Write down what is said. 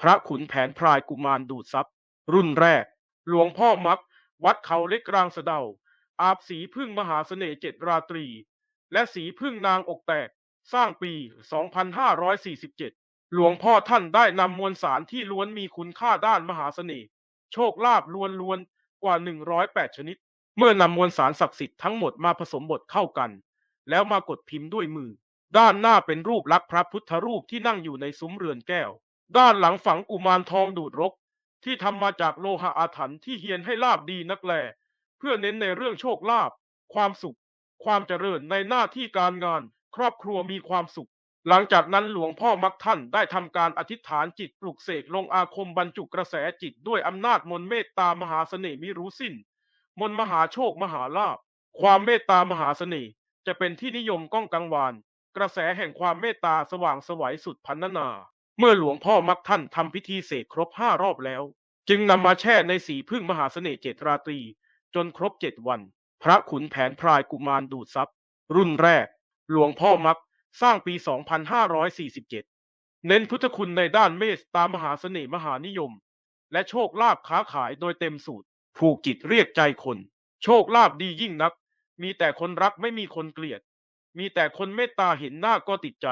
พระขุนแผนพรายกุมารดูดซับรุ่นแรก หลวงพ่อมัก วัดเขาเล็กกลางสะเดา อาบสีพึ่งมหาเสน่ห์เจ็ดราตรี และสีพึ่งนางอกแตก สร้างปี 2547 หลวงพ่อท่านได้นำมวลสารที่ล้วนมีคุณค่าด้านมหาเสน่ห์โชคลาภล้วนๆกว่า 108 ชนิด เมื่อนำมวลสารศักดิ์สิทธิ์ทั้งหมดมาผสมบทเข้ากัน แล้วมากดพิมพ์ด้วยมือ ด้านหน้าเป็นรูปลักษณ์พระพุทธรูปที่นั่งอยู่ในซุ้มเรือนแก้ว ด้านหลังฝังกุมารทองดูดรก ที่ทำมาจากโลหะอาถรรพ์ที่เฮียนให้ลาบดีนักแล เพื่อเน้นในเรื่องโชคลาภความสุข ความเจริญในหน้าที่การงาน ครอบครัวมีความสุข หลังจากนั้นหลวงพ่อมักท่านได้ทำการอธิษฐานจิตปลุกเสกลงอาคมบรรจุกระแสจิตด้วยอำนาจมนต์เมตตามหาเสน่ห์มิรู้สิ้น มนต์มหาโชคมหาลาภความเมตตามหาเสน่ห์จะเป็นที่นิยมก้องกังวาน กระแสแห่งความเมตตาสว่างสวัยสุดพันนา เมื่อหลวงพ่อมักท่านทำพิธีเสกครบห้ารอบแล้ว จึงนำมาแช่ในสีพึ่งมหาเสน่ห์เจ็ดราตรี จนครบเจ็ดวัน พระขุนแผนพรายกุมารดูดซับรุ่นแรก หลวงพ่อมักสร้างปี 2547 เน้นพุทธคุณในด้านเมตตามหาเสน่ห์มหานิยม และโชคลาภค้าขายโดยเต็มสูตร ผูกจิตเรียกใจคน โชคลาภดียิ่งนัก มีแต่คนรักไม่มีคนเกลียด มีแต่คนเมตตาเห็นหน้าก็ติดใจ